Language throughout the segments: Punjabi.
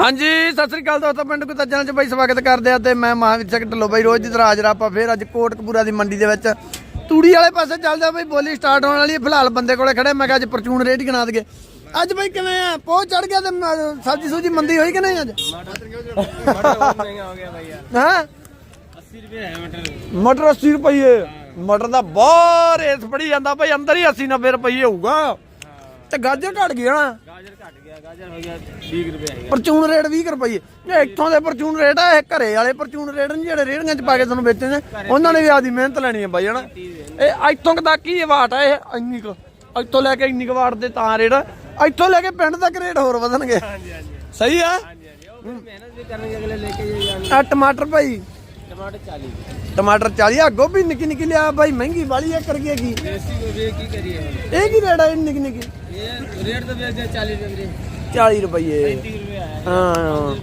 ਹਾਂਜੀ ਸਤਿ ਸ੍ਰੀ ਅਕਾਲ ਦੋਸਤੋ ਪਿੰਡ ਕੁਤੱਜਾਂ ਚ ਬਾਈ ਸਵਾਗਤ ਕਰਦੇ ਆ ਤੇ ਮੈਂ ਮਹਾਵੀਰ ਸਿੰਘ ਢੱਲੋ ਬਾਈ ਰੋਜ਼ ਦੀ ਤਰ੍ਹਾਂ ਹਾਜ਼ਰ ਆਪਾਂ ਫੇਰ ਅੱਜ ਕੋਟਕਪੂਰਾ ਦੀ ਮੰਡੀ ਦੇ ਵਿੱਚ। ਤੂੜੀ ਵਾਲੇ ਪਾਸੇ ਚੱਲਦੇ ਬਾਈ ਬੋਲੀ ਸਟਾਰਟ ਹੋਣ ਵਾਲੀ ਹੈ ਫਿਲਹਾਲ ਬੰਦੇ ਕੋਲੇ ਖੜੇ ਮੈਂ ਕਿਹਾ ਅੱਜ ਪਰਚੂਨ ਰੇਟ ਗਣਾ ਦਗੇ ਅੱਜ ਬਾਈ ਕਿਵੇਂ ਆ? ਪਹੁੰਚ ਚੜ ਗਿਆ ਤੇ ਸਬਜ਼ੀ ਸੂਜੀ ਮੰਦੀ ਹੋਈ ਕਿ ਨਹੀਂ ਅੱਜ? ਹਾਂ 80 ਰੁਪਏ ਹੈ? ਮਟਰ ਮਟਰ 80 ਰੁਪਏ ਮਟਰ ਦਾ ਬਹੁਤ ਰੇਟ ਪੜੀ ਜਾਂਦਾ ਭਾਈ ਅੰਦਰ ਹੀ 80 90 ਰੁਪਏ ਹੋਊਗਾ। ਤੇ ਗਾਜਰ ਘਟ ਗਿਆ ਨਾ। ਗਾਜਰ ਘਟ ਗਿਆ ਗਾਜਰ ਹੋ ਗਿਆ 20 ਰੁਪਏ ਹੈਗਾ। ਪਰਚੂਨ ਰੇਟ 20 ਰੁਪਏ। ਇਹ ਇੱਥੋਂ ਦੇ ਪਰਚੂਨ ਰੇਟ ਆ ਇਹ ਘਰੇ ਵਾਲੇ ਪਰਚੂਨ ਰੇਟ ਨੇ ਜਿਹੜੇ ਰੇੜੀਆਂ 'ਚ ਪਾ ਕੇ ਤੁਹਾਨੂੰ ਵੇਚਦੇ ਨੇ ਉਹਨਾਂ ਨੇ ਵੀ ਆਪਦੀ ਮਿਹਨਤ ਲੈਣੀ ਹੈ ਬਾਈ ਹਨਾ? ਇਹ ਇੱਥੋਂ ਤੱਕ ਹੀ ਇਹ ਵਾਟ ਆ ਇਹ ਇੰਨੀ ਕੁ। ਇੱਥੋਂ ਲੈ ਕੇ ਇੰਨੀ ਕੁ ਵਾਟ ਦੇ ਤਾਂ ਰੇਟ। ਇੱਥੋਂ ਲੈ ਕੇ ਪਿੰਡ ਤੱਕ ਰੇਟ ਹੋਰ ਵਧਣਗੇ। ਹਾਂਜੀ ਹਾਂਜੀ। ਸਹੀ ਆ? ਹਾਂਜੀ ਹਾਂਜੀ। ਉਹ ਮਿਹਨਤ ਵੀ ਕਰਨਗੇ ਅਗਲੇ ਲੈ ਕੇ ਜਾਈਏ ਆ ਟਮਾਟਰ ਭਾਈ। ਟਮਾਟਰ 40 ਟਮਾਟਰ 40 ਆ ਗੋਭੀ ਨਿੱਕੀ ਨਿੱਕੀ ਲਿਆ ਭਾਈ ਮਹਿੰਗੀ ਵਾਲੀ ਆ ਕਰ ਕੀ? ਦੇਸੀ ਗੋਭੀ ਕੀ ਕਰੀਏ ਹੁਣ? ਇਹ ਕੀ ਰੇਟ ਆ ਇਹ ਨਿੱਕੀ ਨਿੱਕੀ? ਇਹ ਰੇਟ ਤਾਂ ਵੇਚਦੇ 40 ਰੁਪਏ ਵੀਰੇ। 40 ਰੁਪਏ 30 ਰੁਪਏ ਆਇਆ ਹਾਂ।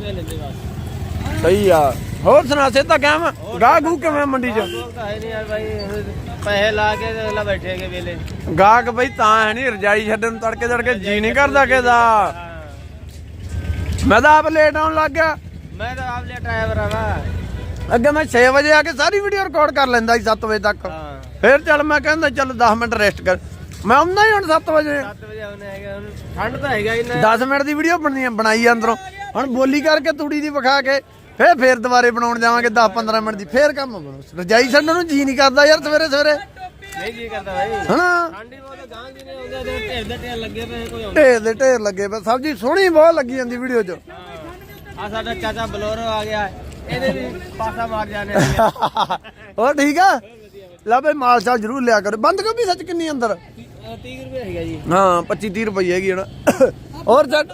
ਸਹੀ ਆ। ਹੋਰ ਸੁਣਾ ਸਿੱਧਾ ਕਹਿਮ ਗਾਹ ਗੂ ਕਿਵੇਂ ਮੰਡੀ 'ਚ? ਤਾਂ ਪੈਸੇ ਲਾ ਕੇ ਤੇ ਅਗਲਾ ਬੈਠੇਗੇ ਵੇਲੇ ਗਾਹਕ ਬਈ ਤਾਂ ਹੈ ਨਹੀਂ ਰਜਾਈ ਛੱਡਣ ਤੜਕੇ ਤੜਕੇ ਜੀ ਨਹੀਂ ਕਰਦਾ ਕਿਦਾ ਮੈਂ ਤਾਂ ਆਪ ਲੇਟ ਆਉਣ ਲੱਗ ਗਿਆ। ਮੈਂ ਤਾਂ ਆਪ ਲਿਆ ਡਰਾਈਵਰ ਆ ਵਾ। ਅੱਗੇ ਮੈਂ 6 ਵਜੇ ਆ ਕੇ ਸਾਰੀ ਵੀਡੀਓ ਰਿਕਾਰਡ ਕਰ ਲੈਂਦਾ ਸੀ 7 ਵਜੇ ਤੱਕ। ਫਿਰ ਚੱਲ ਮੈਂ ਕਹਿੰਦਾ ਚੱਲ 10 ਮਿੰਟ ਰੈਸਟ ਕਰ। ਮੈਂ ਆਉਂਦਾ ਹੀ ਹੁਣ 7 ਵਜੇ। 7 ਵਜੇ ਆਉਣੇ ਹੈਗੇ ਹੁਣ ਠੰਡ ਤਾਂ ਹੈਗਾ ਹੀ ਨਾ। 10 ਮਿੰਟ ਦੀ ਵੀਡੀਓ ਬਣਨੀ ਬਣਾਈ ਅੰਦਰੋਂ। ਹੁਣ ਬੋਲੀ ਕਰਕੇ ਤੂੜੀ ਦੀ ਵਿਖਾ ਕੇ ਫਿਰ ਫੇਰ ਦੁਬਾਰੇ ਬਣਾਉਣ ਜਾਵਾਂਗੇ 10 15 ਮਿੰਟ ਦੀ। ਫੇਰ ਕੰਮ ਬਣੋ। ਰਜਾਈ ਛੱਡਣ ਨੂੰ ਜੀ ਨਹੀਂ ਕਰਦਾ ਯਾਰ ਸਵੇਰੇ ਸਵੇਰੇ। ਨਹੀਂ ਜੀ ਕਰਦਾ ਭਾਈ ਹਨਾ? ਠੰਡੀ ਬਹੁਤ ਗਾਂ ਜੀ ਨੇ ਆਉਂਦੇ ਤੇ ਢੇਰ ਦੇ ਢੇਰ ਲੱਗੇ ਪਏ ਕੋਈ ਆਉਂਦਾ ਢੇਰ ਦੇ ਢੇਰ ਲੱਗੇ ਪਏ ਸਬਜ਼ੀ ਸੋਹਣੀ ਬਹੁਤ ਲੱਗੀ ਜਾਂਦੀ ਵੀਡੀਓ 'ਚ। ਆ ਸਾਡਾ ਚਾਚਾ ਬਲੋਰੋ ਆ ਗਿਆ। ਇਹਨੇ ਵੀ ਪਾਸਾ ਮਾਰ ਜਾਣੇ ਹੋਰ ਠੀਕ ਆ? ਲੈ ਬਈ ਮਾਲ ਚਾਲ ਜ਼ਰੂਰ ਲਿਆ ਕਰੋ। ਬੰਦ ਗੋਭੀ ਸੱਚ ਕਿੰਨੀ ਅੰਦਰ? 30 ਰੁਪਏ ਹੈਗਾ ਜੀ। ਹਾਂ 25 30 ਰੁਪਏ ਹੈਗੀ ਨਾ ਹੋਰ ਛੱਡ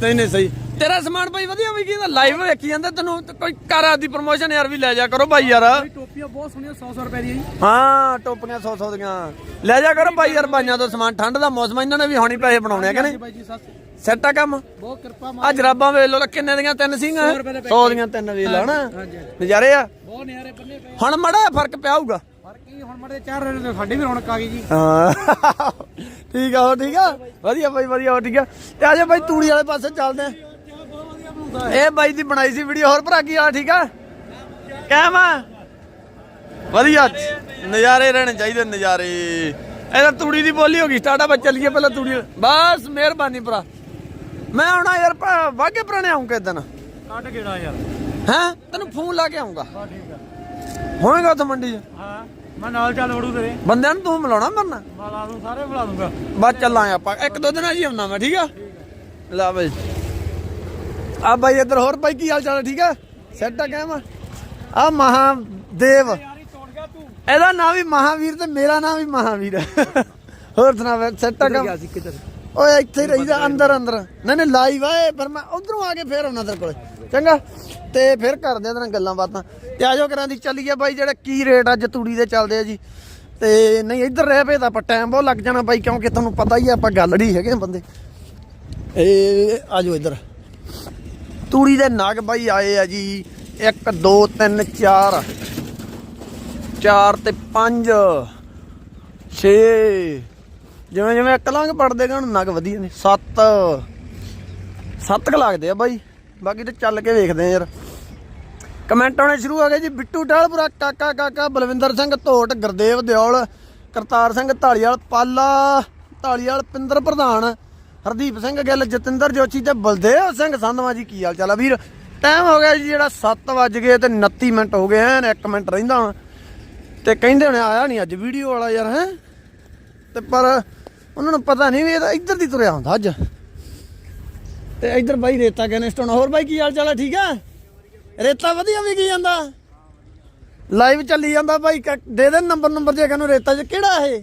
ਨਹੀਂ ਨਹੀਂ ਸਹੀ। ਤੇਰਾ ਸਮਾਨ ਭਾਈ ਵਧੀਆ ਵੀ ਕੀ ਲਾਈਵ ਵੇਖੀ ਜਾਂਦਾ ਤੈਨੂੰ। ਕੋਈ ਕਾਰਾਂ ਦੀ ਪ੍ਰੋਮੋਸ਼ਨ ਯਾਰ ਵੀ ਲੈ ਜਾ ਕਰੋ ਭਾਈ ਯਾਰ। ਟੋਪੀਆਂ ਬਹੁਤ ਸੋਹਣੀਆਂ 100 100 ਰੁਪਏ ਦੀਆਂ ਜੀ। ਹਾਂ ਟੋਪੀਆਂ 100 100 ਦੀਆਂ। ਲੈ ਜਾ ਕਰੋ ਭਾਈ ਯਾਰ ਬਾਈਆਂ ਤੋਂ ਸਮਾਨ। ਠੰਡ ਦਾ ਮੌਸਮ ਇਹਨਾਂ ਨੇ ਵੀ ਹੁਣੀ ਪੈਸੇ ਬਣਾਉਣੇ ਆ ਕਿ ਨਹੀਂ? ਬਾਈ ਸੈੱਟ ਕੰਮ? ਬਹੁਤ ਕਿਰਪਾ ਆ ਜਰਾਬਾਂ ਵੇਚ ਲੋ ਕਿੰਨੇ ਦੀਆਂ ਤਿੰਨ ਸਿੰਘ 100 ਦੀਆਂ ਤਿੰਨ ਵੇਚ ਲਾ ਹਨਾ। ਨਜ਼ਾਰੇ ਆ? ਬਹੁਤ ਨਿਆਰੇ ਬੰਨੇ ਪਏ। ਹੁਣ ਮੜਾ ਫ਼ਰਕ ਪਿਆ ਹੋਊਗਾ। ਫ਼ਰਕ ਕੀ ਹੁਣ ਮੜੇ ਚਾਰ ਤੇ ਸਾਡੀ ਵੀ ਰੌਣਕ ਆ ਗਈ ਜੀ। ਹਾਂ। ਠੀਕ ਆ ਹੋ ਠੀਕ ਆ? ਵਧੀਆ ਬਾਈ ਵਧੀਆ ਹੋ ਠੀਕ ਆ? ਤੇ ਆਜੋ ਬਾਈ ਤੂੜੀ ਵਾਲੇ ਪਾਸੇ ਚੱਲਦੇ ਆ। ਇਹ ਬਾਈ ਦੀ ਬਣਾਈ ਸੀ ਵੀਡੀਓ ਹੋਰ ਭਰਾ ਕੀ ਆ ਠੀਕ ਆ? ਕਹਿਮਾ ਵਧੀਆ ਨਜ਼ਾਰੇ ਰਹਿਣੇ ਚਾਹੀਦੇ ਨਜ਼ਾਰੇ। ਇਹਦਾ ਤੂੜੀ ਦੀ ਬੋਲੀ ਹੋ ਗਈ ਸਟਾਰਟ ਆ ਬਈ ਚੱਲੀਏ ਪਹਿਲਾਂ ਤੂੜੀ ਬਸ ਮਿਹਰਬਾਨੀ ਭਰਾ। ਮੈਂ ਆਉਣਾ ਯਾਰ ਵਾਘੇ ਪੁਰਾਣੇ ਆਉਂ ਕਿ ਦਿਨ। ਕੱਢ ਕਿਹੜਾ ਯਾਰ। ਹੈਂ? ਤੈਨੂੰ ਫੋਨ ਲਾ ਕੇ ਆਉਂਗਾ। ਹਾਂ ਠੀਕ ਆ। ਹੋਏਗਾ ਉੱਥੇ ਮੰਡੀ 'ਚ? ਹਾਂ ਮੈਂ ਨਾਲ ਚੱਲ ਵੜੂ ਤੇਰੇ। ਬੰਦਿਆਂ ਨੂੰ ਤੂੰ ਮਿਲਾਉਣਾ ਮਰਨਾ ਮਾਲਾ ਨੂੰ ਸਾਰੇ ਬੁਲਾ ਦੂੰਗਾ। ਬਸ ਚੱਲਾਂ ਆਪਾਂ। ਇੱਕ ਦੋ ਦਿਨਾਂ ਹੀ ਆਉਣਾ ਮੈਂ ਠੀਕ ਆ? ਲੈ ਬਈ। ਆ ਬਾਈ ਇੱਧਰ ਹੋਰ ਬਾਈ ਕੀ ਹਾਲ ਚਾਲ ਠੀਕ ਆ? ਸੈੱਟ ਆ ਕਹਿਮਾ ਆ? ਗਿਆ ਤੂੰ? ਇਹਦਾ ਨਾਮ ਵੀ ਮਹਾਵੀਰ ਤੇ ਮੇਰਾ ਨਾਮ ਵੀ ਮਹਾਵੀਰ ਹੈ ਹੋਰ ਸੁਣਾ ਸੈੱਟ ਆ ਕਿੱਧਰ? ਓਏ ਇੱਥੇ ਹੀ ਰਹੀਦਾ ਅੰਦਰ ਅੰਦਰ। ਨਹੀਂ ਨਹੀਂ ਲਾਈਵ ਆਏ ਪਰ ਮੈਂ ਉਧਰੋਂ ਆ ਕੇ ਫੇਰ ਆਉਣਾ ਤੇਰੇ ਕੋਲੇ। ਚੰਗਾ? ਤੇ ਫਿਰ ਕਰਦੇ ਆ ਤੇਰੇ ਨਾਲ ਗੱਲਾਂ ਬਾਤਾਂ। ਤੇ ਆਜੋ ਕਰਾਂ ਦੀ ਚੱਲੀਏ ਬਾਈ ਜਿਹੜਾ ਕੀ ਰੇਟ ਅੱਜ ਤੂੜੀ ਦੇ ਚੱਲਦੇ ਆ ਜੀ। ਤੇ ਨਹੀਂ ਇੱਧਰ ਰਹਿ ਪਏ ਤਾਂ ਆਪਾਂ ਟਾਈਮ ਬਹੁਤ ਲੱਗ ਜਾਣਾ ਬਾਈ ਕਿਉਂਕਿ ਤੁਹਾਨੂੰ ਪਤਾ ਹੀ ਆ ਆਪਾਂ ਗੱਲ ਨਹੀਂ ਹੈਗੇ ਬੰਦੇ। ਇਹ ਆਜੋ ਇੱਧਰ। ਤੂੜੀ ਦੇ ਨਗ ਬਾਈ ਆਏ ਆ ਜੀ। 1 2 3 4 4 ਤੇ 5 6 ਜਿਵੇਂ ਜਿਵੇਂ ਇੱਕ ਲੰਘ ਪੜਦੇ ਗਣ ਨਗ ਵਧੀਆ ਨੇ। 7 7 ਕ ਲੱਗਦੇ ਆ ਬਾਈ। ਬਾਕੀ ਤੇ ਚੱਲ ਕੇ ਵੇਖਦੇ ਆ ਯਾਰ। ਕਮੈਂਟ ਆਉਣੇ ਸ਼ੁਰੂ ਹੋ ਗਏ ਜੀ। ਬਿੱਟੂ ਟਾਲਪੁਰਾ ਕਾਕਾ ਕਾਕਾ ਬਲਵਿੰਦਰ ਸਿੰਘ, ਧੋਟ, ਗੁਰਦੇਵ ਦਿਓਲ, ਕਰਤਾਰ ਸਿੰਘ ਢਾਲੀਵਾਲ ਪਾਲਾ ਢਾਲੀਵਾਲ ਪਿੰਦਰ ਪ੍ਰਧਾਨ, ਹਰਦੀਪ ਸਿੰਘ ਗਿੱਲ, ਜਤਿੰਦਰ ਜੋਸ਼ੀ ਤੇ ਬਲਦੇਵ ਸਿੰਘ ਸੰਧਵਾ ਜੀ, ਕੀ ਹਾਲ ਚਾਲ ਆ ਵੀਰ? ਟਾਈਮ ਹੋ ਗਿਆ ਜੀ ਜਿਹੜਾ 7 ਵੱਜ ਗਏ ਤੇ 29 ਮਿੰਟ ਹੋ ਗਏ ਐਨ 1 ਮਿੰਟ ਰਹਿੰਦਾ ਹੁਣ ਤੇ ਕਹਿੰਦੇ ਹੁਣੇ ਆਇਆ ਨਹੀਂ ਅੱਜ ਵੀਡੀਓ ਵਾਲਾ ਯਾਰ, ਹੈ? ਤੇ ਪਰ ਉਹਨਾਂ ਨੂੰ ਪਤਾ ਨਹੀਂ ਵੀ ਇਹ ਤਾਂ ਇੱਧਰ ਦੀ ਤੁਰਿਆ ਹੁੰਦਾ ਅੱਜ। ਤੇ ਇੱਧਰ ਬਾਈ ਰੇਤਾ ਕੈਨਿਸਟਨ ਹੋਰ ਬਾਈ ਕੀ ਹਾਲ ਚਾਲ ਹੈ ਠੀਕ ਆ? ਰੇਤਾ ਵਧੀਆ ਵੀ ਕੀ ਜਾਂਦਾ। ਲਾਈਵ ਚੱਲੀ ਜਾਂਦਾ ਬਾਈ। ਦੇ ਦੇ ਨੰਬਰ ਨੰਬਰ ਜੇ ਕਹਿੰਨੂੰ ਰੇਤਾ ਚ। ਕਿਹੜਾ ਇਹ?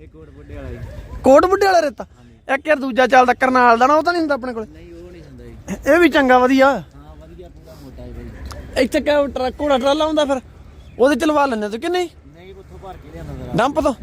ਇਹ ਕੋਟ ਬੁੱਢੇ ਵਾਲਾ ਜੀ। ਕੋਟ ਬੁੱਢੇ ਵਾਲਾ ਰੇਤਾ? ਇੱਕ ਯਾਰ ਦੂਜਾ ਚੱਲਦਾ ਕਰਨਾਲ ਦਾ ਨਾ ਉਹ ਤਾਂ ਨਹੀਂ ਹੁੰਦਾ ਆਪਣੇ ਕੋਲ? ਨਹੀਂ ਉਹ ਨਹੀਂ ਹੁੰਦਾ ਜੀ। ਇਹ ਵੀ ਚੰਗਾ ਵਧੀਆ। ਹਾਂ ਵਧੀਆ ਪੂਰਾ ਮੋਟਾ ਹੈ ਬਾਈ। ਇੱਥੇ ਕਿਆ ਟਰੱਕ ਘੋੜਾ ਟਰਾਲਾ ਹੁੰਦਾ ਫਿਰ? ਉਹਦੇ ਚ ਲਵਾ ਲੈਣੇ ਤੂੰ ਕਿ ਨਹੀਂ? ਨਹੀਂ ਉੱਥੋਂ ਭਰ ਕੇ ਲਿਆਂਦਾ ਜ਼ਰਾ ਡੰਪ ਤੋਂ?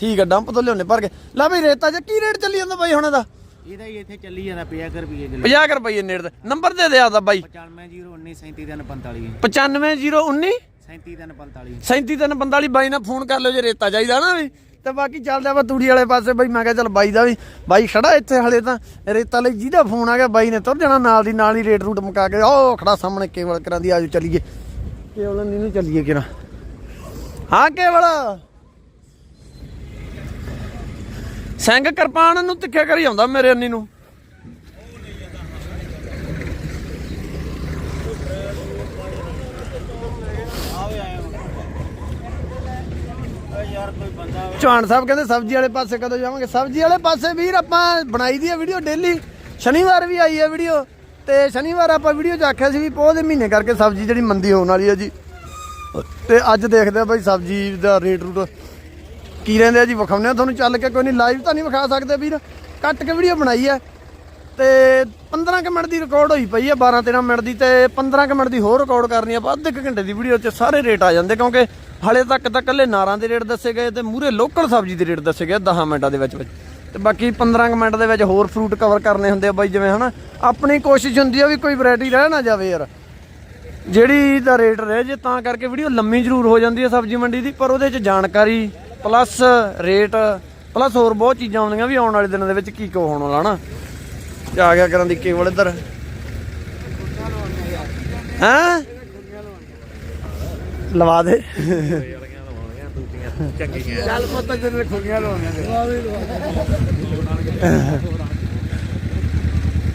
ਠੀਕ ਆ ਡੰਪ ਤੋਂ ਲਿਆਉਣੇ ਭਰ ਕੇ। ਲੈ ਬਈ ਰੇਤਾ ਚ ਕੀ ਰੇਟ ਚੱਲੀ ਜਾਂਦਾ ਬਾਈ ਹੁਣ ਇਹਦਾ? ਇਹਦਾ ਹੀ ਇੱਥੇ ਚੱਲੀ ਜਾਂਦਾ 50 ਰੁਪਏ ਕਿਲੋ। 50 ਰੁਪਏ ਨੇੜ ਦਾ ਨੰਬਰ ਦੇ ਦੇ ਆਦਾ ਬਾਈ। 9509373345 95019 3745 37345 ਬਾਈ ਨਾਲ ਫੋਨ ਕਰ ਲਿਓ ਜੇ ਰੇਤਾ ਚਾਹੀਦਾ ਨਾ ਵੀ। ਤੇ ਬਾਕੀ ਚੱਲਦੇ ਆਪਾਂ ਤੂੜੀ ਵਾਲੇ ਪਾਸੇ। ਬਈ ਮੈਂ ਕਿਹਾ ਚੱਲ ਬਾਈ ਦਾ ਵੀ। ਬਾਈ ਖੜਾ ਇੱਥੇ ਹਲੇ ਤਾਂ। ਰੇਤਾ ਲਈ ਜਿਹਦਾ ਫੋਨ ਆ ਗਿਆ ਬਾਈ ਨੇ ਤੁਰ ਜਾਣਾ ਨਾਲ ਦੀ ਨਾਲ ਹੀ ਰੇਟ ਰੂਟ ਮੁਕਾ ਕੇ। ਉਹ ਖੜਾ ਸਾਹਮਣੇ ਕੇਵਲ ਕਰਾਂ ਦੀ ਆਜੋ ਚੱਲੀਏ। ਕੇਵਲ ਨਹੀਂ ਨੂੰ ਚੱਲੀਏ ਕਿਰਾ ਹਾਂ ਕੇਵਲ। ਸਿੰਘ ਕਿਰਪਾਨ ਨੂੰ ਤਿੱਖਿਆ ਕਰੀ ਆਉਂਦਾ ਮੇਰੇ ਅੰਨੀ ਨੂੰ। ਚੌਹਾਨ ਸਾਹਿਬ ਕਹਿੰਦੇ ਸਬਜ਼ੀ ਵਾਲੇ ਪਾਸੇ ਕਦੋਂ ਜਾਵਾਂਗੇ? ਸਬਜ਼ੀ ਵਾਲੇ ਪਾਸੇ ਵੀਰ ਆਪਾਂ ਬਣਾਈ ਦੀ ਹੈ ਵੀਡੀਓ ਡੇਲੀ ਸ਼ਨੀਵਾਰ ਵੀ ਆਈ ਹੈ ਵੀਡੀਓ ਤੇ ਸ਼ਨੀਵਾਰ ਆਪਾਂ ਵੀਡੀਓ 'ਚ ਆਖਿਆ ਸੀ ਵੀ ਪੋਹ ਦੇ ਮਹੀਨੇ ਕਰਕੇ ਸਬਜ਼ੀ ਜਿਹੜੀ ਮੰਦੀ ਹੋਣ ਵਾਲੀ ਹੈ ਜੀ। ਤੇ ਅੱਜ ਦੇਖਦੇ ਆ ਬਾਈ ਸਬਜ਼ੀ ਦਾ ਰੇਟ ਰੂਟ ਕੀ ਰਹਿੰਦੇ ਆ ਜੀ, ਵਿਖਾਉਂਦੇ ਆ ਤੁਹਾਨੂੰ ਚੱਲ ਕੇ, ਕੋਈ ਨਹੀਂ ਲਾਈਵ ਤਾਂ ਨਹੀਂ ਵਿਖਾ ਸਕਦੇ ਵੀਰ। ਕੱਟ ਕੇ ਵੀਡੀਓ ਬਣਾਈ ਹੈ। ਤੇ 15 ਕੁ ਮਿੰਟ ਦੀ ਰਿਕਾਰਡ ਹੋਈ ਪਈ ਹੈ 12 13 ਮਿੰਟ ਦੀ, ਤੇ 15 ਕੁ ਮਿੰਟ ਦੀ ਹੋਰ ਰਿਕਾਰਡ ਕਰਨੀ ਆ ਅੱਧੇ ਕੁ ਘੰਟੇ ਦੀ ਵੀਡੀਓ 'ਚ ਸਾਰੇ ਰੇਟ ਆ ਜਾਂਦੇ, ਕਿਉਂਕਿ ਹਲੇ ਤੱਕ ਤਾਂ ਕੱਲੇ ਨਾਰਾਂ ਦੇ ਰੇਟ ਦੱਸੇ ਗਏ ਤੇ ਮੂਰੇ ਲੋਕਲ ਸਬਜ਼ੀ ਦੇ ਰੇਟ ਦੱਸੇ ਗਏ 10 ਮਿੰਟਾਂ ਦੇ ਵਿੱਚ ਵਿੱਚ। ਤੇ ਬਾਕੀ 15 ਕੁ ਮਿੰਟ ਦੇ ਵਿੱਚ ਹੋਰ ਫਰੂਟ ਕਵਰ ਕਰਨੇ ਹੁੰਦੇ ਆ ਬਾਈ, ਜਿਵੇਂ ਹਨਾ, ਆਪਣੀ ਕੋਸ਼ਿਸ਼ ਹੁੰਦੀ ਆ ਵੀ ਕੋਈ ਵੈਰਾਈਟੀ ਰਹਿ ਨਾ ਜਾਵੇ ਯਾਰ। ਜਿਹੜੀ ਦਾ ਰੇਟ ਰਹਿ ਜੇ, ਤਾਂ ਕਰਕੇ ਵੀਡੀਓ ਲੰਮੀ ਜ਼ਰੂਰ ਹੋ ਜਾਂਦੀ ਹੈ ਸਬਜ਼ੀ ਮੰਡੀ ਦੀ, ਪਰ ਉਹਦੇ 'ਚ ਜਾਣਕਾਰੀ ਪਲੱਸ ਰੇਟ ਪਲੱਸ ਹੋਰ ਬਹੁਤ ਚੀਜ਼ਾਂ ਆਉਂਦੀਆਂ ਵੀ ਆਉਣ ਵਾਲੇ ਦਿਨਾਂ ਦੇ ਵਿੱਚ ਕੀ ਕੋ ਹੋਣ ਵਾਲਾ ਨਾ ਤੇ ਆ ਗਿਆ ਕਰਾਂ ਦੀ ਕੇਵਲ ਇੱਧਰ। ਹੈਂ? ਲਵਾ ਦੇ। ਚੱਲ ਪੁੱਤ ਜਿੰਨੇ ਖੁਗੀਆਂ ਲਾਉਣੀਆਂ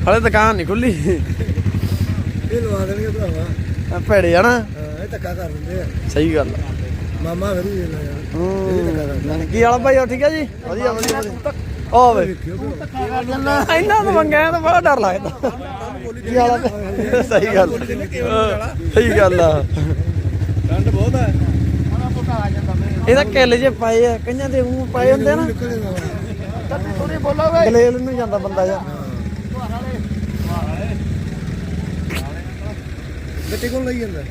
ਹਲੇ ਦੁਕਾਨ ਨਹੀਂ ਖੁੱਲੀ। ਇਹ ਲਵਾ ਦੇਣਗੇ ਭਰਾਵਾ। ਭੇੜੇ ਆ ਨਾ। ਇਹ ਧੱਕਾ ਕਰ ਦਿੰਦੇ ਆ। ਸਹੀ ਗੱਲ ਆ। ਮਾਮਾ ਫਿਰ ਵੀ ਵੇਲਾ ਯਾਰ। ਹੂੰ। ਕੀ ਵਾਲਾ ਭਾਈ ਹੋ ਠੀਕ ਹੈ ਜੀ? ਵਧੀਆ ਵਧੀਆ ਓ ਵੇ। ਇਹਨਾਂ ਨੂੰ ਮੰਗਿਆ ਤਾਂ ਬੜਾ ਡਰ ਲੱਗਦਾ। ਕੀ ਵਾਲਾ? ਸਹੀ ਗੱਲ। ਸਹੀ ਗੱਲ ਆ। ਠੰਡ ਬਹੁਤ ਹੈ ਇਹਦਾ ਕਿੱਲ ਜੇ ਪਾਏ ਆ ਕਈਆਂ ਦੇ ਉਹ ਪਾਏ ਹੁੰਦੇ ਆ ਨਾ। ਥੋੜੀ ਬੋਲੋ ਵੇ ਗਲੇਲ ਨੂੰ ਜਾਂਦਾ ਬੰਦਾ ਯਾਰ। ਗੱਟੀ ਕੋਲ ਲਈ ਜਾਂਦਾ।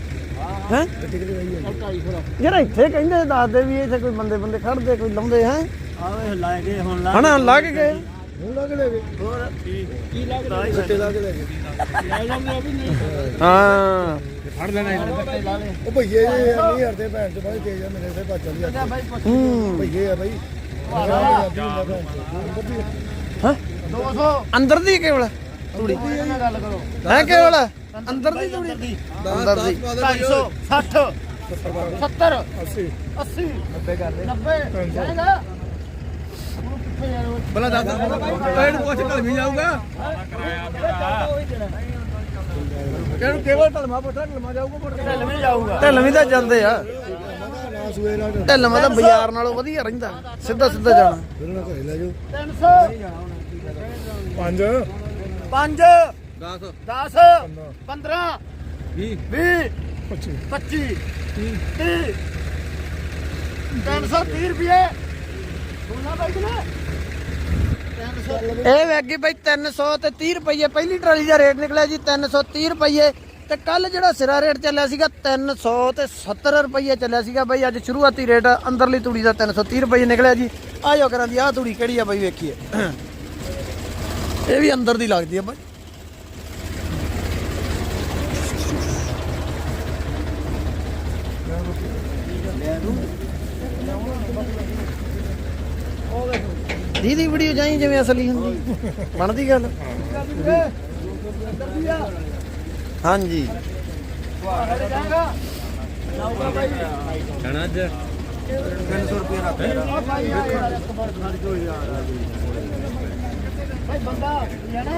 ਹੈ? ਯਾਰ ਇੱਥੇ ਕਹਿੰਦੇ ਦੱਸਦੇ ਵੀ ਇੱਥੇ ਕੋਈ ਬੰਦੇ ਬੰਦੇ ਖੜਦੇ ਕੋਈ ਲਾਉਂਦੇ ਹੈ? ਆਵੇ ਲਾਏ ਗਏ ਹੁਣ ਲਾ ਹਨਾ ਲੱਗ ਗਏ। ਹੁਣ ਲਾ ਕੇ ਲੈ ਗਏ। ਹੋਰ ਕੀ ਲੱਗਦਾ ਗੱਟੇ ਲਾ ਕੇ ਲੈ ਗਏ। ਲੈ ਜਾਂਦੇ ਵੀ ਨਹੀਂ? ਹਾਂ। ਫੜ ਲੈਣਾ ਉਹ ਭਈਏ ਜੇ ਯਾਰ ਨਹੀਂ ਹਰਦੇ ਭੈਣ ਤੋਂ ਬਾਅਦ ਤੇਜ ਆ ਮੇਰੇ ਤੇ ਭੱਜ ਚੱਲੀ ਆ। ਬਾਈ ਪੁੱਛ ਹੂੰ। ਭਈਏ ਆ ਬਾਈ ਹਾਂ। 200 ਅੰਦਰ ਦੀ ਕੇਵਲ? ਤੂੜੀ ਨਾਲ ਗੱਲ ਕਰੋ। ਹੈ ਕੇਵਲ? ਅੰਦਰ ਦੀ ਤੂੜੀ ਅੰਦਰ ਦੀ। 250 60 70 80 80 90 ਜਾਏਗਾ। ਬਲਾ ਦਾਦਾ ਪੈਣ ਪੁੱਛ ਢਲਮੀ ਜਾਊਗਾ? ਕਿਹਨੂੰ ਕੇਵਲ ਢਲਮਾ ਪੁੱਛਾ ਢਲਮਾ ਜਾਊਗਾ ਪੁੱਟ ਢਿੱਲ ਵੀ ਜਾਊਗਾ। ਢਿੱਲ ਵੀ ਤਾਂ ਜਾਂਦੇ ਆ। ਨਾ ਸੂਏ ਨਾਲ ਢਿੱਲ ਮਾ ਤਾਂ ਬਾਜ਼ਾਰ ਨਾਲੋਂ ਵਧੀਆ ਰਹਿੰਦਾ। ਸਿੱਧਾ ਸਿੱਧਾ ਜਾਣਾ। ਫਿਰ ਨਾ ਘਰੇ ਲੈ ਜਾਓ 300 ਪੰਜ। 5 10 10 15 20 25 25 30 330 ਰੁਪਏ। ਸੁਣਾ ਬਾਈ ਨੇ? 300 ਇਹ ਵੈਗੀ ਬਈ 300 ਤੇ 30 ਰੁਪਏ। ਪਹਿਲੀ ਟਰਾਲੀ ਦਾ ਰੇਟ ਨਿਕਲਿਆ ਜੀ 330 ਰੁਪਏ। ਤੇ ਕੱਲ ਜਿਹੜਾ ਸਿਰਾ ਰੇਟ ਚੱਲਿਆ ਸੀਗਾ 300 ਤੇ 70 ਰੁਪਏ ਚੱਲਿਆ ਸੀਗਾ ਬਈ। ਅੱਜ ਸ਼ੁਰੂਆਤੀ ਰੇਟ ਅੰਦਰਲੀ ਤੂੜੀ ਦਾ 330 ਰੁਪਏ ਨਿਕਲਿਆ ਜੀ। ਆ ਜਾਓ ਕਰਾਂ ਦੀ ਆਹ ਤੂੜੀ ਕਿਹੜੀ ਆ ਬਈ ਵੇਖੀਏ। ਇਹ ਵੀ ਅੰਦਰ ਦੀ ਲੱਗਦੀ ਆ ਬਈ। ਦੀਦੀ ਵੀਡੀਓ ਜਾਈ ਜਿਵੇਂ ਅਸਲੀ ਹੁੰਦੀ। ਬਣਦੀ ਗੱਲ। ਹਾਂਜੀ। ਜਾਣਾ ਅੱਜ 300 ਰੁਪਏ ਰੱਖ। ਭਾਈ ਬੰਦਾ ਜਾਣਾ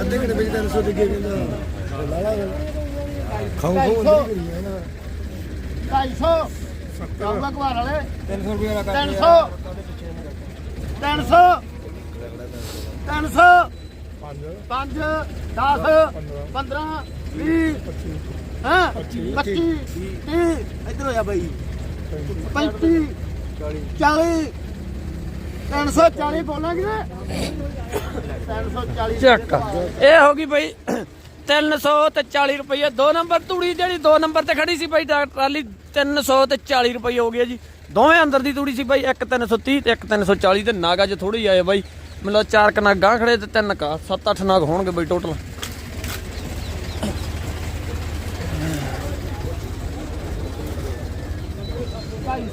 ਅੱਧੇ ਘੰਟੇ ਵਿੱਚ 300 ਦੇ ਕੇ ਕਹਿੰਦਾ ਲਾਲਾ ਖਾਉ ਖਾਉ ਅੰਦਰ ਹੀ ਕਰੀ ਜਾਣਾ। 250 ਕਾਬਾ ਘਵਾਰ ਵਾਲੇ। 300 ਰੁਪਏ ਦਾ 300 300 300 5 10 15 20 ਹਾਂ? 25 30 ਇੱਧਰ ਹੋਇਆ ਬਾਈ। 35 40 340 ਬੋਲਾਂਗੇ ਨਾ। 340 ਚੱਕ। ਇਹ ਹੋ ਗਈ ਬਈ 300 ਤੇ 40 ਰੁਪਏ ਦੋ ਨੰਬਰ ਤੂੜੀ ਜਿਹੜੀ ਦੋ ਨੰਬਰ ਤੇ ਖੜੀ ਸੀ ਬਈ ਟਰਾ- ਟਰਾਲੀ 300 ਤੇ 40 ਰੁਪਏ ਹੋ ਹੈ ਜੀ। ਦੋਵੇਂ ਅੰਦਰ ਦੀ ਤੂੜੀ ਸੀ ਬਾਈ ਇੱਕ 330 ਤੇ ਇੱਕ 340 ਤੇ ਨਾਗ ਅੱਜ ਥੋੜੀ ਆਏ ਬਾਈ। ਮਤਲਬ ਚਾਰ ਕ ਨਾਗ ਗਾਂ ਖੜੇ ਤੇ ਤਿੰਨ ਕਾ 7-8 ਨਾਗ ਹੋਣਗੇ ਬਾਈ ਟੋਟਲ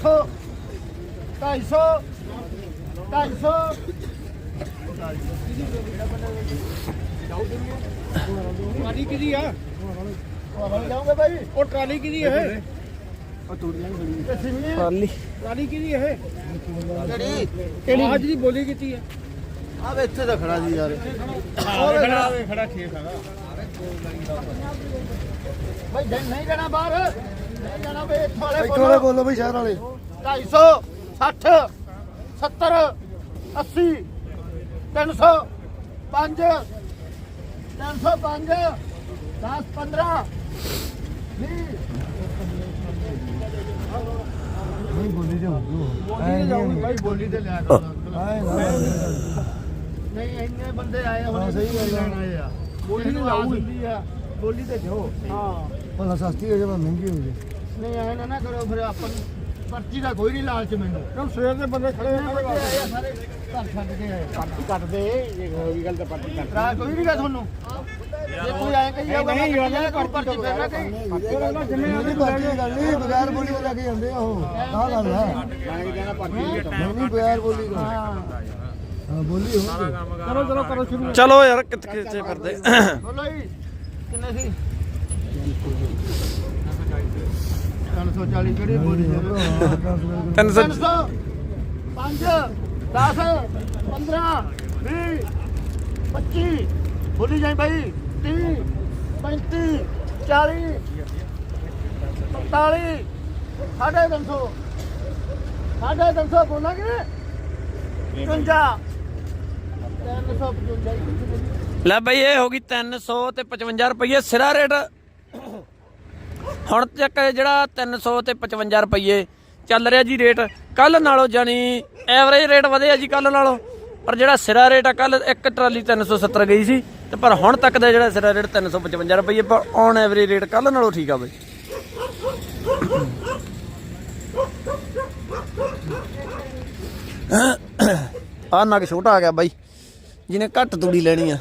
ਢਾਈ ਸੌ ਢਾਈ ਸੌ ਢਾਈ ਸੌ। ਟਰਾਲੀ ਕਿਹਦੀ ਆ? ਬਣ ਜਾਓਗੇ ਬਾਈ। ਉਹ ਟਰਾਲੀ ਕਿਹਦੀ ਹੈ ਪਾਲੀ ਟਰਾਲੀ। ਕਿਹਦੀ ਹੈ ਜਿਹੜੀ। ਕਿਹੜੀ? ਅੱਜ ਦੀ ਬੋਲੀ ਕੀਤੀ ਹੈ ਆ ਵੇ ਇੱਥੇ ਤਾਂ ਖੜਾ ਜੀ ਯਾਰ। ਉਹ ਖੜਾ ਖੜਾ। ਖੇਤ ਹੈਗਾ। ਬਾਈ ਨਹੀਂ ਨਹੀਂ ਜਾਣਾ ਬਾਹਰ। ਇੱਥੋਂ ਵਾਲੇ ਬੋਲੋ ਬਈ ਸ਼ਹਿਰ ਵਾਲੇ। 250 60 70 80 300 5 305 10 15 20 ਨਹੀਂ ਬੋਲੀ ਜਾਊ ਬੋਲੀ ਜਾਊਗੀ ਬਾਈ ਬੋਲੀ ਤੇ ਲਿਆ ਕਰ ਨਹੀਂ। ਇੰਨੇ ਬੰਦੇ ਆਏ ਹੋਣੇ ਸਹੀ। ਲੈਣ ਆਏ ਆ। ਬੋਲੀ ਤੇ ਜਾਊਗੀ ਆ। ਬੋਲੀ ਤੇ ਜੋ ਹਾਂ। ਭਲਾ ਸਸਤੀ ਹੋ ਜਾਵੇ ਮਹਿੰਗੀ ਹੋ ਜਾਵੇ। ਨਹੀਂ ਐ ਨਾ ਨਾ ਕਰੋ ਫਿਰ ਆਪਾਂ ਨੂੰ ਪਰਚੀ ਦਾ ਕੋਈ ਨਹੀਂ ਲਾਲਚ ਮੈਨੂੰ। ਕਿਉਂ ਸਵੇਰ ਦੇ ਬੰਦੇ ਖੜੇ ਆਏ ਆ ਸਾਰੇ ਘਰ ਛੱਡ ਕੇ ਆਏ। ਕੱਟ ਕੱਟ ਦੇ ਇਹ ਹੋ ਗਈ ਗੱਲ ਤਾਂ ਪੱਟ ਕੱਟ ਰਾਹ ਕੋਈ ਨਹੀਂ ਗਾ ਤੁਹਾਨੂੰ? ਜੇ ਕੋਈ ਆਏ ਕਹੀ ਜਾਊਗਾ ਨਹੀਂ, ਕੋਈ ਪਰਚੀ ਫੇਰ ਨਾ ਕਹੀ। ਨਹੀਂ ਬਾਕੀ ਗੱਲ ਨਹੀਂ ਬਗੈਰ ਬੋਲੀ ਤੋਂ ਲੈ ਕੇ ਜਾਂਦੇ ਆ ਉਹ ਆਹ ਗੱਲ ਹੈ। ਮੈਂ ਕਹਿੰਦਾ ਪੱਟ ਨਹੀਂ ਬਗੈਰ ਬੋਲੀ ਹਾਂ। ਹਾਂ ਬੋਲੀ ਚਲੋ ਚਲੋ ਕਰੋ ਸ਼ੁਰੂ। ਚਲੋ ਯਾਰ ਕਿੱਥੇ ਕਿੱਥੇ ਫਿਰਦੇ ਬੋਲੋ। ਜੀ ਕਿੰਨੇ ਸੀ? 340 ਕਿਹੜੀ ਬੋਲੀ ਹੈ? 300 300 5 10 15 20 25 ਬੋਲੀ ਜਾਈ ਬਾਈ 30 35 40 45 ਸਾਢੇ 300 ਸਾਢੇ 300 ਬੋਲਾਂਗੇ 55 355 ਲੈ ਬਈ ਇਹ ਹੋ ਗਈ 300 ਤੇ 55 ਰੁਪਏ ਸਿਰਾ ਰੇਟ। ਹੁਣ ਤੱਕ ਜਿਹੜਾ 300 ਤੇ 55 ਰੁਪਏ ਚੱਲ ਰਿਹਾ ਜੀ ਰੇਟ ਕੱਲ ਨਾਲੋਂ ਜਾਨੀ ਐਵਰੇਜ ਰੇਟ ਵਧਿਆ ਜੀ ਕੱਲ ਨਾਲੋਂ। ਪਰ ਜਿਹੜਾ ਸਿਰਾ ਰੇਟ ਆ ਕੱਲ ਇੱਕ ਟਰਾਲੀ 370 ਗਈ ਸੀ ਤੇ ਪਰ ਹੁਣ ਤੱਕ ਦਾ ਜਿਹੜਾ ਸਿਰਾ ਰੇਟ 355 ਰੁਪਏ ਪਰ ਔਨ ਐਵਰੇਜ ਰੇਟ ਕੱਲ ਨਾਲੋਂ ਠੀਕ ਆ ਬਈ। ਆ ਨਗ ਛੋਟਾ ਆ ਗਿਆ ਬਾਈ, ਜਿਹਨੇ ਘੱਟ ਤੂੜੀ ਲੈਣੀ ਆ।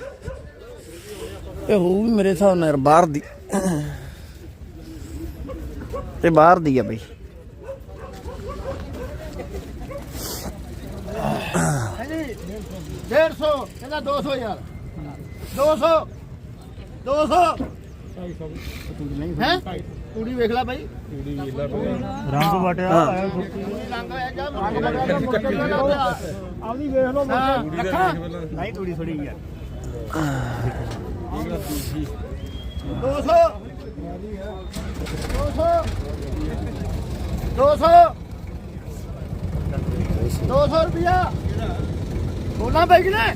ਇਹ ਹੋਊ ਵੀ ਮੇਰੇ ਹਿਸਾਬ ਨਾਲ ਯਾਰ ਬਾਹਰ ਦੀ। ਤੇ ਬਾਹਰ ਦੀ ਆ ਬਈ। ਹਾਂਜੀ 150 ਕਹਿੰਦਾ 200 ਯਾਰ। 200 200 ਹੈ? ਕੁੜੀ ਵੇਖ ਲੈ ਬਾਈ। ਰੰਗ ਵਟਿਆ ਕੁੜੀ ਲੰਘ ਆਇਆ ਜਾ ਰੰਗ ਬੜਾ ਆਪਦੀ ਵੇਖ ਲਓ ਰੱਖਾਂ ਨਹੀਂ ਥੋੜੀ ਥੋੜੀ ਯਾਰ 200 200 200 200 ਰੁਪਿਆ ਬੋਲਾਂ ਬਾਈ ਨੇ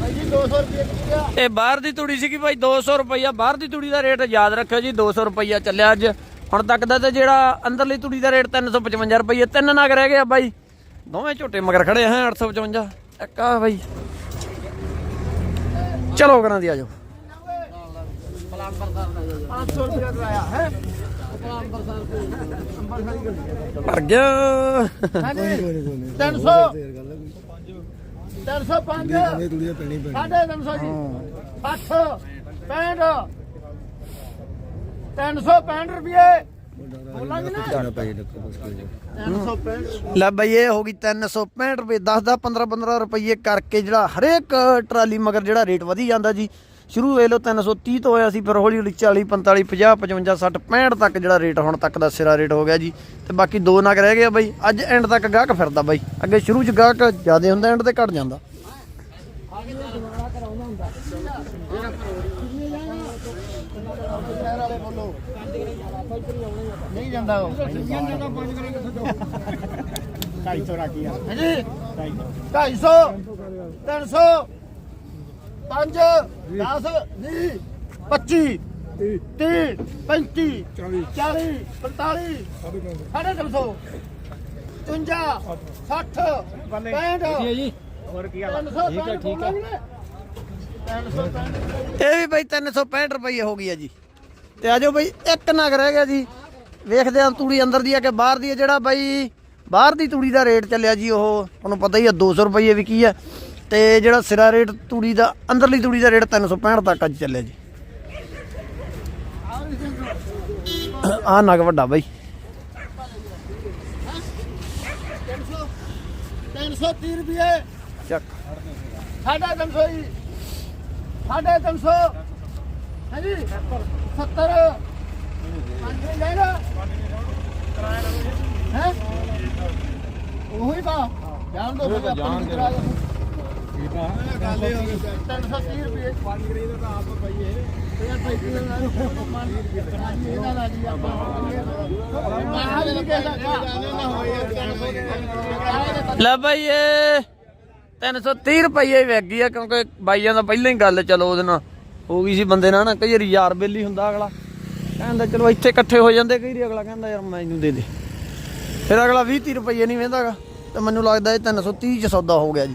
ਭਾਈ ਜੀ 200 ਰੁਪਏ ਕਿਹਾ ਇਹ ਬਾਹਰ ਦੀ ਤੂੜੀ ਸੀਗੀ ਭਾਈ 200 ਰੁਪਈਆ ਬਾਹਰ ਦੀ ਤੂੜੀ ਦਾ ਰੇਟ ਯਾਦ ਰੱਖਿਓ ਜੀ 200 ਰੁਪਈਆ ਚੱਲਿਆ ਅੱਜ। ਹੁਣ ਤੱਕ ਦਾ ਤੇ ਜਿਹੜਾ ਅੰਦਰਲੀ ਤੂੜੀ ਦਾ ਰੇਟ 355 ਰੁਪਈਏ ਤਿੰਨ ਨਗ ਰਹਿ ਗਏ ਆ ਬਾਈ। ਦੋਵੇਂ ਝੋਟੇ ਮਗਰ ਖੜੇ ਹੈ 855 ਇੱਕ ਆ ਬਾਈ। ਚਲੋ ਕਰਾਂ ਦੀ ਆਜੋ 500 ਰੁਪਏ ਕਰਾਇਆ ਹੈ ਭਰ ਗਿਆ ਹਾਂਜੀ 300 305 ਇਹ ਤੁੜੀ ਪੈਣੀ ਪੈਣੀ। ਸਾਢੇ 300 ਜੀ। 60 65 365 ਰੁਪਏ। ਬੋਲਾਂਗੇ ਨਾ। ਜਾਣਾ ਪੈ ਡੱਕੋ ਬਸ ਕੋਈ 365 ਲੈ ਬਈ ਇਹ ਹੋ ਗਈ 365 ਰੁਪਏ। 10 10 15 15 ਰੁਪਏ ਕਰਕੇ ਜਿਹੜਾ ਹਰੇਕ ਟਰਾਲੀ ਮਗਰ ਜਿਹੜਾ ਰੇਟ ਵਧੀ ਜਾਂਦਾ ਜੀ। ਸ਼ੁਰੂ ਵੇਖ ਲਓ 330 ਤੋਂ ਹੋਇਆ ਸੀ ਫਿਰ ਹੌਲੀ ਹੌਲੀ 40 45 50 55 60 65 ਤੱਕ ਜਿਹੜਾ ਰੇਟ ਹੁਣ ਤੱਕ ਦਾ ਸਿਰਾ ਰੇਟ ਹੋ ਗਿਆ ਜੀ। ਤੇ ਬਾਕੀ ਦੋ ਨਗ ਰਹਿ ਗਏ ਬਈ। ਅੱਜ ਐਂਡ ਤੱਕ ਗਾਹਕ ਫਿਰਦਾ ਬਾਈ। ਅੱਗੇ ਸ਼ੁਰੂ ਚ ਗਾਹਕ ਜ਼ਿਆਦਾ ਹੁੰਦਾ ਐਂਡ ਤੇ ਘਟ ਜਾਂਦਾ। ਸ਼ਹਿਰ ਵਾਲੇ ਬੋਲੋ ਨਹੀਂ ਜਾਂਦਾ ਉਹ। 250 ਰੱਖੀ ਆ ਹਾਂਜੀ 250 300 5 10 20 25 30 35 40 45 ਸਾਢੇ 300 53 60 65 ਜੀ। ਹੋਰ ਕੀ ਆ? 365 ਠੀਕ ਹੈ 365 ਇਹ ਵੀ ਬਈ 365 ਰੁਪਏ ਹੋ ਗਈ ਆ ਜੀ। ਤੇ ਆਜੋ ਬਈ ਇੱਕ ਨਗ ਰਹਿ ਗਿਆ ਜੀ। ਵੇਖਦੇ ਆਂ ਤੂੜੀ ਅੰਦਰ ਦੀ ਆ ਕਿ ਬਾਹਰ ਦੀ ਆ ਜਿਹੜਾ ਬਾਈ ਬਾਹਰ ਦੀ ਤੂੜੀ ਦਾ ਰੇਟ ਚੱਲਿਆ ਜੀ ਉਹ ਤੁਹਾਨੂੰ ਪਤਾ ਹੀ ਆ 200 ਰੁਪਏ ਵਿਕੀ ਆ। ਤੇ ਜਿਹੜਾ ਸਿਰਾ ਰੇਟ ਤੂੜੀ ਦਾ ਅੰਦਰਲੀ ਤੂੜੀ ਦਾ ਰੇਟ 365 ਤੱਕ ਅੱਜ ਚੱਲਿਆ ਜੀ। ਆ ਨਗ ਵੱਡਾ ਬਾਈ। 330 ਰੁਪਏ। ਚੱਕ। ਸਾਢੇ ਤਿੰਨ ਸੌ ਜੀ। ਸਾਢੇ ਤਿੰਨ ਸੌ। ਹਾਂਜੀ। 70 ਪੰਜ ਲੈ ਲਓ। ਹੈ? ਉਹੀ ਪਾ ਜਾਣ ਦੋ ਜਾਣ ਦੇ। ਤਿੰਨ ਸੌ ਤੀਹ ਰੁਪਏ ਪੰਜ ਗਰੀ ਦਾ ਆਪ ਇਹ ਲਾ ਜੀ ਆਪਾਂ ਆਹ ਵੀ ਕਿਸੇ ਦਾ ਜਾਣੇ ਨਾ ਹੋਏ 300 ਲੈ ਬਾਈ ਇਹ 330 ਰੁਪਏ ਹੀ ਵਿਕ ਗਈ ਆ ਕਿਉਂਕਿ ਬਾਈਆਂ ਦਾ ਪਹਿਲਾਂ ਹੀ ਗੱਲ ਚਲੋ ਉਹਦੇ ਨਾਲ ਹੋ ਗਈ ਸੀ ਬੰਦੇ ਨਾਲ ਨਾ ਕਈ ਵਾਰੀ ਯਾਰ ਬੇਲੀ ਹੁੰਦਾ ਅਗਲਾ। ਕਹਿੰਦਾ ਚਲੋ ਇੱਥੇ ਇਕੱਠੇ ਹੋ ਜਾਂਦੇ ਕਈ ਵਾਰੀ ਅਗਲਾ ਕਹਿੰਦਾ ਯਾਰ ਮੈਨੂੰ ਦੇ ਦੇ। ਫਿਰ ਅਗਲਾ 20 30 ਰੁਪਏ ਨਹੀਂ ਵੇਂਦਾਗਾ। ਤੇ ਮੈਨੂੰ ਲੱਗਦਾ ਇਹ 330 ਚ ਸੌਦਾ ਹੋ ਗਿਆ ਜੀ।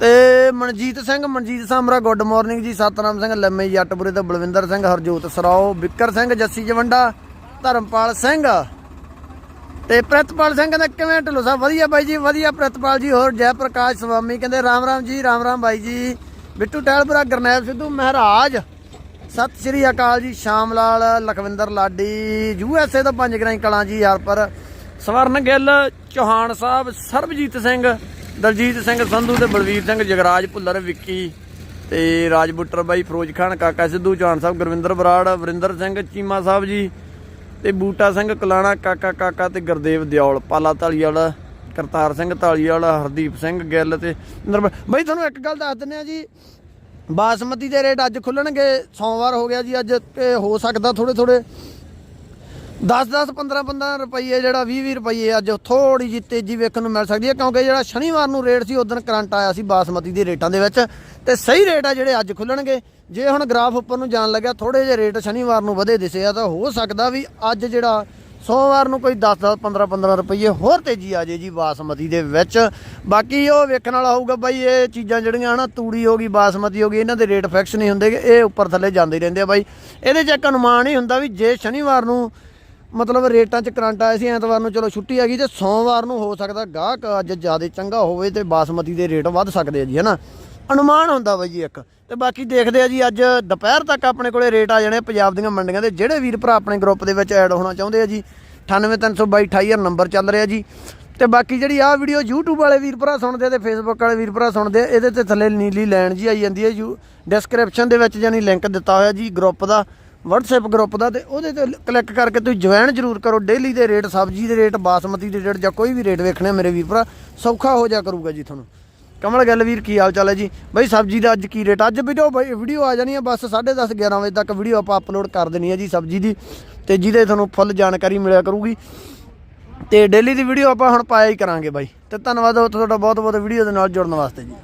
ਤੇ ਮਨਜੀਤ ਸਿੰਘ, ਮਨਜੀਤ ਸਾਮਰਾ ਗੁੱਡ ਮਾਰਨਿੰਗ ਜੀ, ਸਤਨਾਮ ਸਿੰਘ, ਲੰਮੇ ਜੱਟਪੁਰੇ ਤੋਂ ਬਲਵਿੰਦਰ ਸਿੰਘ, ਹਰਜੋਤ ਸਰਾਓ ਬਿੱਕਰ ਸਿੰਘ, ਜੱਸੀ ਜਵੰਡਾ, ਧਰਮਪਾਲ ਸਿੰਘ ਤੇ ਪ੍ਰਿਤਪਾਲ ਸਿੰਘ ਕਹਿੰਦਾ, ਕਿਵੇਂ ਢਿੱਲੋਂ ਸਾਹਿਬ? ਵਧੀਆ ਬਾਈ ਜੀ, ਵਧੀਆ ਪ੍ਰਿਤਪਾਲ ਜੀ, ਹੋਰ ਜੈ ਪ੍ਰਕਾਸ਼ ਸਵਾਮੀ ਕਹਿੰਦੇ, ਰਾਮ ਰਾਮ ਜੀ, ਰਾਮ ਰਾਮ ਬਾਈ ਜੀ। ਬਿੱਟੂ ਟਹਿਲਪੁਰਾ, ਗਰਨੈਲ ਸਿੱਧੂ ਮਹਾਰਾਜ। ਸਤਿ ਸ਼੍ਰੀ ਅਕਾਲ ਜੀ Sham Lal Lakhwinder Ladi, U S A ਦਾ ਪੰਜ ਗਰਾਈ ਕਲਾਂ ਜੀ ਯਾਰ ਪਰ ਸਵਰਨ ਗਿੱਲ, ਚੌਹਾਨ ਸਾਹਿਬ, ਸਰਬਜੀਤ ਸਿੰਘ ਦਲਜੀਤ ਸਿੰਘ ਸੰਧੂ ਤੇ ਬਲਵੀਰ ਸਿੰਘ ਜਗਰਾਜ, ਭੁੱਲਰ, ਵਿੱਕੀ ਤੇ ਰਾਜ ਬੁੱਟਰ ਬਾਈ ਫਿਰੋਜ਼ ਖਾਨ, ਕਾਕਾ ਸਿੱਧੂ ਚੌਹਾਨ ਸਾਹਿਬ, ਗੁਰਵਿੰਦਰ ਬਰਾੜ, ਵਰਿੰਦਰ ਸਿੰਘ, ਚੀਮਾ ਸਾਹਿਬ ਜੀ ਤੇ ਬੂਟਾ ਸਿੰਘ ਕਲਾਣਾ, ਕਾਕਾ ਕਾਕਾ ਤੇ ਗੁਰਦੇਵ ਦਿਓਲ, ਪਾਲਾ ਢਾਲੀਵਾਲ ਕਰਤਾਰ ਸਿੰਘ ਢਾਲੀਵਾਲ ਹਰਦੀਪ ਸਿੰਘ ਗਿੱਲ ਤੇ ਨਰਮ- ਬਈ, ਤੁਹਾਨੂੰ ਇੱਕ ਗੱਲ ਦੱਸ ਦਿੰਦੇ ਆ ਜੀ। ਬਾਸਮਤੀ ਦੇ ਰੇਟ ਅੱਜ ਖੁੱਲਣਗੇ, ਸੋਮਵਾਰ ਹੋ ਗਿਆ ਜੀ, ਅੱਜ ਤੇ ਹੋ ਸਕਦਾ ਥੋੜੇ ਥੋੜੇ 10 10 15 15 ਰੁਪਏ ਜਿਹੜਾ 20 20 ਰੁਪਏ ਅੱਜ ਥੋੜੀ ਜਿਹੀ ਤੇਜ਼ੀ ਵੇਖਣ ਨੂੰ ਮਿਲ ਸਕਦੀ ਹੈ ਕਿਉਂਕਿ ਜਿਹੜਾ ਸ਼ਨੀਵਾਰ ਨੂੰ ਰੇਟ ਸੀ ਉਦੋਂ ਕਰੰਟ ਆਇਆ ਸੀ ਬਾਸਮਤੀ ਦੇ ਰੇਟਾਂ ਦੇ ਵਿੱਚ। ਤੇ ਸਹੀ ਰੇਟ ਆ ਜਿਹੜੇ ਅੱਜ ਖੁੱਲਣਗੇ। ਜੇ ਹੁਣ ਗ੍ਰਾਫ ਉੱਪਰ ਨੂੰ ਜਾਣ ਲੱਗਿਆ ਥੋੜੇ ਜਿਹੇ ਰੇਟ ਸ਼ਨੀਵਾਰ ਨੂੰ ਵਧੇ ਦਿਸੇ ਆ ਤਾਂ ਹੋ ਸਕਦਾ ਵੀ ਅੱਜ ਜਿਹੜਾ ਸੋਮਵਾਰ ਨੂੰ ਕੋਈ 10 10 15 15 ਰੁਪਏ ਹੋਰ ਤੇਜ਼ੀ ਆ ਜੇ ਜੀ ਬਾਸਮਤੀ ਦੇ ਵਿੱਚ। ਬਾਕੀ ਉਹ ਵੇਖਣ ਵਾਲਾ ਹੋਊਗਾ ਬਾਈ ਇਹ ਚੀਜ਼ਾਂ ਜਿਹੜੀਆਂ ਹਨਾ ਤੂੜੀ ਹੋ ਗਈ ਬਾਸਮਤੀ ਹੋ ਗਈ ਇਹਨਾਂ ਦੇ ਰੇਟ ਫਿਕਸ ਨਹੀਂ ਹੁੰਦੇ ਗੇ, ਇਹ ਉੱਪਰ ਥੱਲੇ ਜਾਂਦੇ ਰਹਿੰਦੇ ਆ ਬਾਈ। ਇਹਦੇ 'ਚ ਇੱਕ ਅਨੁਮਾਨ ਹੀ ਹੁੰਦਾ ਵੀ ਜੇ ਸ਼ਨੀਵਾਰ ਨੂੰ ਮਤਲਬ ਰੇਟਾਂ 'ਚ ਕਰੰਟ ਆਇਆ ਸੀ, ਐਤਵਾਰ ਨੂੰ ਚਲੋ ਛੁੱਟੀ ਹੈਗੀ ਤੇ ਸੋਮਵਾਰ ਨੂੰ ਹੋ ਸਕਦਾ ਗਾਹਕ ਅੱਜ ਜ਼ਿਆਦਾ ਚੰਗਾ ਹੋਵੇ ਤੇ ਬਾਸਮਤੀ ਦੇ ਰੇਟ ਵੱਧ ਸਕਦੇ ਆ ਜੀ, ਹਨਾ? ਅਨੁਮਾਨ ਹੁੰਦਾ ਬਾਈ ਜੀ ਇੱਕ। ਤੇ ਬਾਕੀ ਦੇਖਦੇ ਆ ਜੀ, ਅੱਜ ਦੁਪਹਿਰ ਤੱਕ ਆਪਣੇ ਕੋਲੇ ਰੇਟ ਆ ਜਾਣੇ ਪੰਜਾਬ ਦੀਆਂ ਮੰਡੀਆਂ ਦੇ। ਜਿਹੜੇ ਵੀਰ ਭਰਾ ਆਪਣੇ ਗਰੁੱਪ ਦੇ ਵਿੱਚ ਐਡ ਹੋਣਾ ਚਾਹੁੰਦੇ ਆ ਜੀ 98322 ਨੰਬਰ ਚੱਲ ਰਿਹਾ ਜੀ। ਤੇ ਬਾਕੀ ਜਿਹੜੀ ਆਹ ਵੀਡੀਓ YouTube ਵਾਲੇ ਵੀਰ ਭਰਾ ਸੁਣਦੇ ਆ ਤੇ Facebook ਵਾਲੇ ਵੀਰ ਭਰਾ ਸੁਣਦੇ ਆ, ਇਹਦੇ ਤੇ ਥੱਲੇ ਨੀਲੀ ਲਾਈਨ ਜੀ ਆਈ ਜਾਂਦੀ ਹੈ ਯੂ ਡਿਸਕ੍ਰਿਪਸ਼ਨ ਦੇ ਵਿੱਚ ਜਾਨੀ ਲਿੰਕ ਦਿੱਤਾ ਹੋਇਆ ਜੀ ਗਰੁੱਪ ਦਾ। WhatsApp ਗਰੁੱਪ ਦਾ ਤੇ ਉਹਦੇ ਤੇ ਕਲਿੱਕ ਕਰਕੇ ਤੁਸੀਂ ਜੁਆਇਨ ਜ਼ਰੂਰ ਕਰੋ। ਡੇਲੀ ਦੇ ਰੇਟ ਸਬਜ਼ੀ ਦੇ ਰੇਟ ਬਾਸਮਤੀ ਦੇ ਰੇਟ ਜਾਂ ਕੋਈ ਵੀ ਰੇਟ ਵੇਖਣੇ ਆ ਮੇਰੇ ਵੀਰ ਭਰਾ, ਸੌਖਾ ਹੋ ਜਾ ਕਰੂਗਾ ਜੀ ਤੁਹਾਨੂੰ। ਕਮਲ ਗੱਲ ਵੀਰ, ਕੀ ਹਾਲ ਚਾਲ ਹੈ ਜੀ? ਬਈ ਸਬਜ਼ੀ ਦਾ ਅੱਜ ਕੀ ਰੇਟ ਅੱਜ ਵੀਡੀਓ ਬਈ ਵੀਡੀਓ ਆ ਜਾਣੀ ਹੈ ਬਸ 10:30 11 ਵਜੇ ਤੱਕ ਵੀਡੀਓ ਆਪਾਂ ਅਪਲੋਡ ਕਰ ਦੇਣੀ ਹੈ ਜੀ ਸਬਜ਼ੀ ਦੀ ਤੇ ਜਿਹਦੇ ਤੁਹਾਨੂੰ ਫੁੱਲ ਜਾਣਕਾਰੀ ਮਿਲਿਆ ਕਰੂਗੀ। ਤੇ ਡੇਲੀ ਦੀ ਵੀਡੀਓ ਆਪਾਂ ਹੁਣ ਪਾਇਆ ਹੀ ਕਰਾਂਗੇ ਬਾਈ। ਤੇ ਧੰਨਵਾਦ, ਤੁਹਾਡਾ ਬਹੁਤ ਬਹੁਤ ਵੀਡੀਓ ਦੇ ਨਾਲ ਜੁੜਨ ਵਾਸਤੇ ਜੀ।